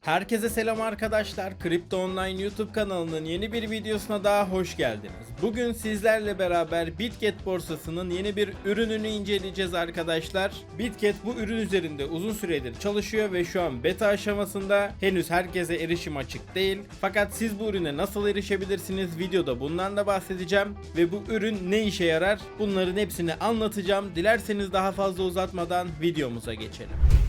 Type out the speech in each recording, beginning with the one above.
Herkese selam arkadaşlar. Kripto Online YouTube kanalının yeni bir videosuna daha hoş geldiniz. Bugün sizlerle beraber Bitget borsasının yeni bir ürününü inceleyeceğiz arkadaşlar. Bitget bu ürün üzerinde uzun süredir çalışıyor ve şu an beta aşamasında henüz herkese erişim açık değil. Fakat siz bu ürüne nasıl erişebilirsiniz videoda bundan da bahsedeceğim ve bu ürün ne işe yarar bunların hepsini anlatacağım. Dilerseniz daha fazla uzatmadan videomuza geçelim.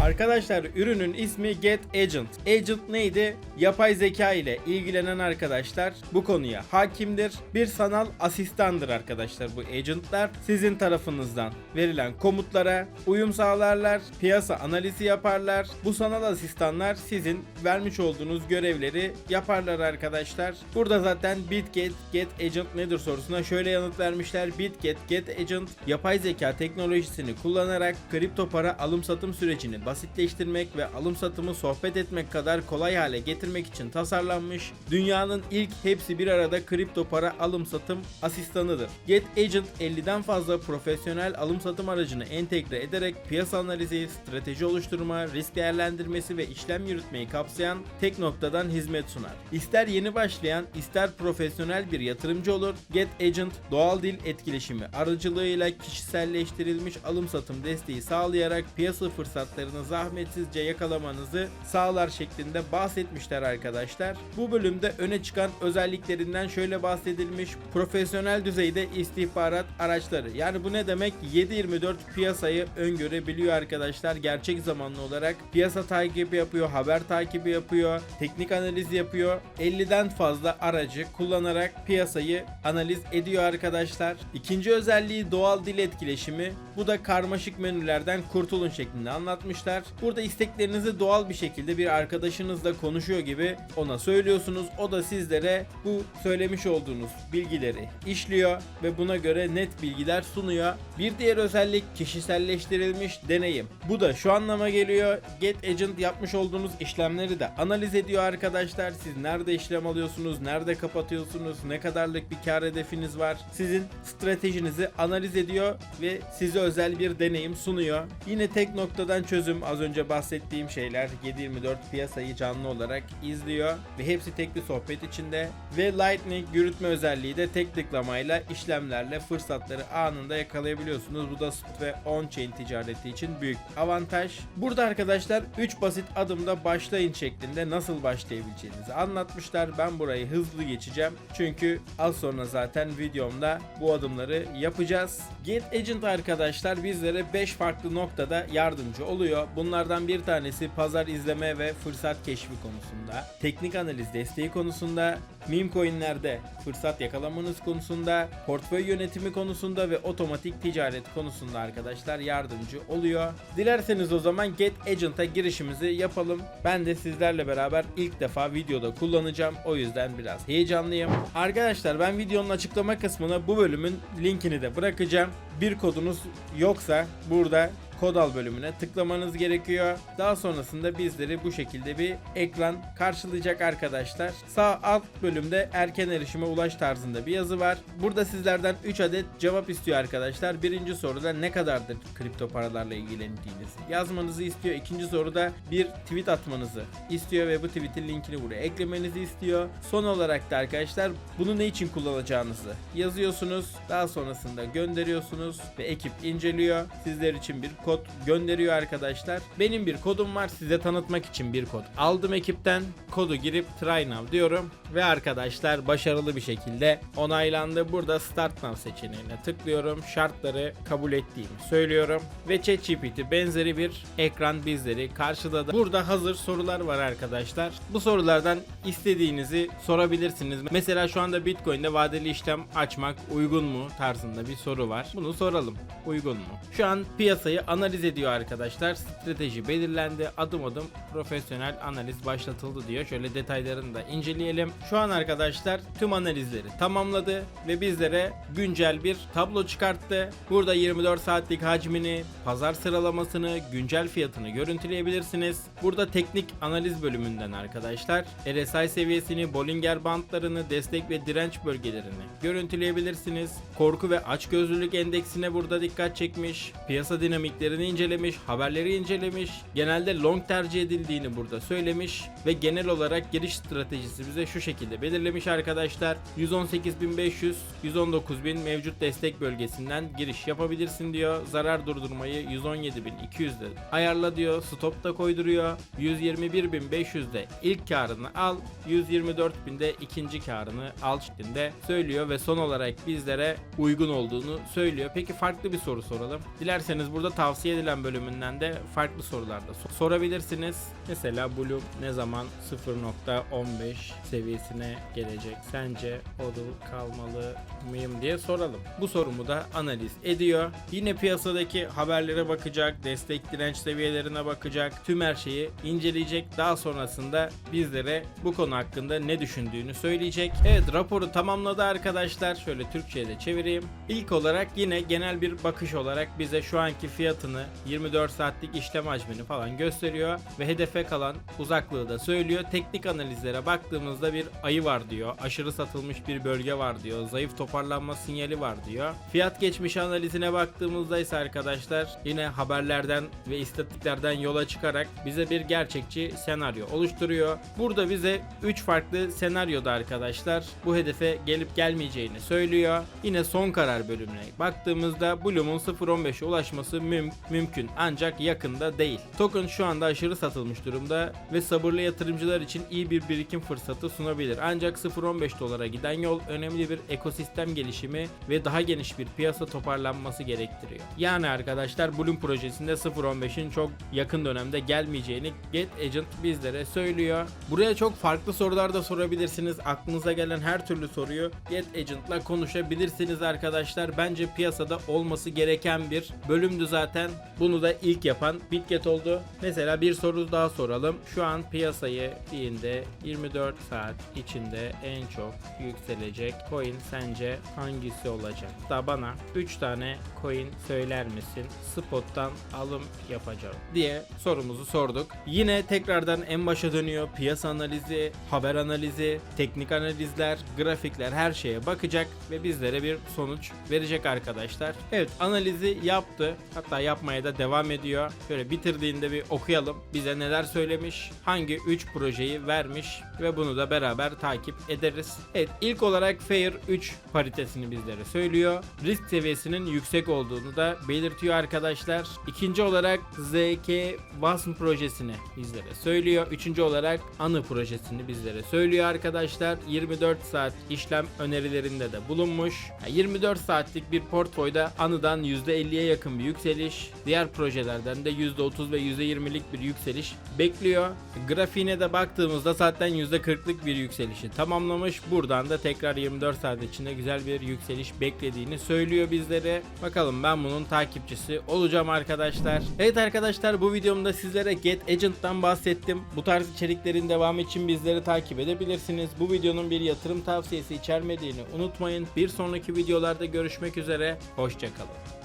Arkadaşlar ürünün ismi Get Agent. Agent neydi? Yapay zeka ile ilgilenen arkadaşlar bu konuya hakimdir. Bir sanal asistandır arkadaşlar bu agentlar. Sizin tarafınızdan verilen komutlara uyum sağlarlar, piyasa analizi yaparlar. Bu sanal asistanlar sizin vermiş olduğunuz görevleri yaparlar arkadaşlar. Burada zaten Bitget Get Agent nedir sorusuna şöyle yanıt vermişler. Bitget Get Agent yapay zeka teknolojisini kullanarak kripto para alım satım sürecini basitleştirmek ve alım satımı sohbet etmek kadar kolay hale getirmek için tasarlanmış dünyanın ilk hepsi bir arada kripto para alım satım asistanıdır. Get Agent 50'den fazla profesyonel alım satım aracını entegre ederek piyasa analizi, strateji oluşturma, risk değerlendirmesi ve işlem yürütmeyi kapsayan tek noktadan hizmet sunar. İster yeni başlayan, ister profesyonel bir yatırımcı olur, Get Agent doğal dil etkileşimi aracılığıyla kişiselleştirilmiş alım satım desteği sağlayarak piyasa fırsatlarını zahmetsizce yakalamanızı sağlar şeklinde bahsetmişler arkadaşlar. Bu bölümde öne çıkan özelliklerinden şöyle bahsedilmiş. Profesyonel düzeyde istihbarat araçları. Yani bu ne demek? 7/24 piyasayı öngörebiliyor arkadaşlar. Gerçek zamanlı olarak piyasa takibi yapıyor, haber takibi yapıyor, teknik analiz yapıyor. 50'den fazla aracı kullanarak piyasayı analiz ediyor arkadaşlar. İkinci özelliği doğal dil etkileşimi. Bu da karmaşık menülerden kurtulun şeklinde anlatmışlar. Burada isteklerinizi doğal bir şekilde bir arkadaşınızla konuşuyor gibi ona söylüyorsunuz. O da sizlere bu söylemiş olduğunuz bilgileri işliyor ve buna göre net bilgiler sunuyor. Bir diğer özellik kişiselleştirilmiş deneyim. Bu da şu anlama geliyor. Get Agent yapmış olduğunuz işlemleri de analiz ediyor arkadaşlar. Siz nerede işlem alıyorsunuz, nerede kapatıyorsunuz, ne kadarlık bir kar hedefiniz var. Sizin stratejinizi analiz ediyor ve size özel bir deneyim sunuyor. Yine tek noktadan çözüm az önce bahsettiğim şeyler 7/24 piyasayı canlı olarak izliyor ve hepsi tek bir sohbet içinde ve Lightning yürütme özelliği de tek tıklamayla işlemlerle fırsatları anında yakalayabiliyorsunuz. Bu da spot ve on-chain ticareti için büyük avantaj. Burada arkadaşlar 3 basit adımda başlayın şeklinde nasıl başlayabileceğinizi anlatmışlar. Ben burayı hızlı geçeceğim. Çünkü az sonra zaten videomda bu adımları yapacağız. Get Agent arkadaşlar bizlere 5 farklı noktada yardımcı oluyor. Bunlardan bir tanesi pazar izleme ve fırsat keşfi konusunda, teknik analiz desteği konusunda, meme coinlerde fırsat yakalamanız konusunda, portföy yönetimi konusunda ve otomatik ticaret konusunda arkadaşlar yardımcı oluyor. Dilerseniz o zaman Get Agent'a girişimizi yapalım. Ben de sizlerle beraber ilk defa videoda kullanacağım. O yüzden biraz heyecanlıyım. Arkadaşlar ben videonun açıklama kısmına bu bölümün linkini de bırakacağım. Bir kodunuz yoksa burada kod al bölümüne tıklamanız gerekiyor. Daha sonrasında bizleri bu şekilde bir ekran karşılayacak arkadaşlar. Sağ alt bölümde erken erişime ulaş tarzında bir yazı var. Burada sizlerden 3 adet cevap istiyor arkadaşlar. Birinci soruda ne kadardır kripto paralarla ilgilendiğiniz yazmanızı istiyor. İkinci soruda bir tweet atmanızı istiyor ve bu tweetin linkini buraya eklemenizi istiyor. Son olarak da arkadaşlar bunu ne için kullanacağınızı yazıyorsunuz. Daha sonrasında gönderiyorsunuz ve ekip inceliyor. Sizler için bir kod gönderiyor arkadaşlar. Benim bir kodum var size tanıtmak için bir kod aldım ekipten. Kodu girip try now diyorum ve arkadaşlar başarılı bir şekilde onaylandı. Burada start now seçeneğine tıklıyorum. Şartları kabul ettiğimi söylüyorum ve ChatGPT benzeri bir ekran bizleri karşıladı. Burada hazır sorular var arkadaşlar. Bu sorulardan istediğinizi sorabilirsiniz. Mesela şu anda Bitcoin'de vadeli işlem açmak uygun mu tarzında bir soru var. Bunu soralım. Uygun mu? Şu an piyasayı analiz analiz ediyor arkadaşlar. Strateji belirlendi. Adım adım profesyonel analiz başlatıldı diyor. Şöyle detaylarını da inceleyelim. Şu an arkadaşlar tüm analizleri tamamladı ve bizlere güncel bir tablo çıkarttı. Burada 24 saatlik hacmini, pazar sıralamasını, güncel fiyatını görüntüleyebilirsiniz. Burada teknik analiz bölümünden arkadaşlar RSI seviyesini, Bollinger bandlarını, destek ve direnç bölgelerini görüntüleyebilirsiniz. Korku ve açgözlülük endeksine burada dikkat çekmiş. Piyasa dinamiklerini incelemiş, haberleri incelemiş. Genelde long tercih edildiğini burada söylemiş ve genel olarak giriş stratejisi bize şu şekilde belirlemiş arkadaşlar. 118.500, 119.000 mevcut destek bölgesinden giriş yapabilirsin diyor. Zarar durdurmayı 117.200'de ayarla diyor. Stop da koyduruyor. 121.500'de ilk karını al. 124.000'de ikinci karını al şeklinde söylüyor ve son olarak bizlere uygun olduğunu söylüyor. Peki farklı bir soru soralım. Dilerseniz burada tavsiye edilen bölümünden de farklı sorular da sor- sorabilirsiniz. Mesela Bloom ne zaman 0.15 seviyesine gelecek? Sence hodl kalmalı mıyım diye soralım. Bu sorumu da analiz ediyor. Yine piyasadaki haberlere bakacak, destek direnç seviyelerine bakacak, tüm her şeyi inceleyecek. Daha sonrasında bizlere bu konu hakkında ne düşündüğünü söyleyecek. Evet raporu tamamladı arkadaşlar. Şöyle Türkçe'ye de çevireyim. İlk olarak yine genel bir bakış olarak bize şu anki fiyatını 24 saatlik işlem hacmini falan gösteriyor ve hedefe kalan uzaklığı da söylüyor. Teknik analizlere baktığımızda bir ayı var diyor. Aşırı satılmış bir bölge var diyor. Zayıf toparlanma sinyali var diyor. Fiyat geçmiş analizine baktığımızda ise arkadaşlar yine haberlerden ve istatistiklerden yola çıkarak bize bir gerçekçi senaryo oluşturuyor. Burada bize 3 farklı senaryoda arkadaşlar bu hedefe gelip gelmeyeceğini söylüyor. Yine son karar bölümüne baktığımızda Bloom'un 0.15'e ulaşması müm- mümkün ancak yakında değil. Token şu anda aşırı satılmış durumda ve sabırlı yatırımcılar için iyi bir birikim fırsatı sunabilir. Ancak 0.15 dolara giden yol önemli bir ekosistem gelişimi ve daha geniş bir piyasa toparlanması gerektiriyor. Yani arkadaşlar Bloom projesinde 0.15'in çok yakın dönemde gelmeyeceğini Get Agent bizlere söylüyor. Buraya çok farklı sorular da sorabilirsiniz. Aklınıza gelen her türlü soruyu Get Agent'la konuşabilirsiniz arkadaşlar. Bence piyasada olması gereken bir bölümdü zaten. Bunu da ilk yapan Bitget oldu. Mesela bir soru daha soralım. Şu an piyasayı fiilde 24 saat içinde en çok yükselecek coin sence hangisi olacak? Da bana 3 tane coin söyler misin? Spot'tan alım yapacağım diye sorumuzu sorduk. Yine tekrardan en başa dönüyor. Piyasa analizi, haber analizi, teknik analizler, grafikler her şeye bakacak ve bizlere bir sonuç verecek arkadaşlar. Evet analizi yaptı. Hatta yapmaya da devam ediyor. Şöyle bitirdiğinde bir okuyalım. Bize neler söylemiş, hangi 3 projeyi vermiş ve bunu da beraber takip ederiz. Evet ilk olarak Fair 3 paritesini bizlere söylüyor. Risk seviyesinin yüksek olduğunu da belirtiyor arkadaşlar. İkinci olarak ZK Wasm projesini bizlere söylüyor. Üçüncü olarak Anı projesini bizlere söylüyor arkadaşlar. 24 saat işlem önerilerinde de bulunmuş. Yani 24 saatlik bir portföyde Anı'dan %50'ye yakın bir yükseliş, diğer projelerden de %30 ve %20'lik bir yükseliş bekliyor. Grafiğine de baktığımızda zaten %40'lık bir yükselişi tamamlamış. Buradan da tekrar 24 saat içinde güzel bir yükseliş beklediğini söylüyor bizlere. Bakalım ben bunun takipçisi olacağım arkadaşlar. Evet arkadaşlar bu videomda sizlere Get Agent'tan bahsettim. Bu tarz içeriklerin devamı için bizleri takip edebilirsiniz. Bu videonun bir yatırım tavsiyesi içermediğini unutmayın. Bir sonraki videolarda görüşmek üzere. Hoşçakalın.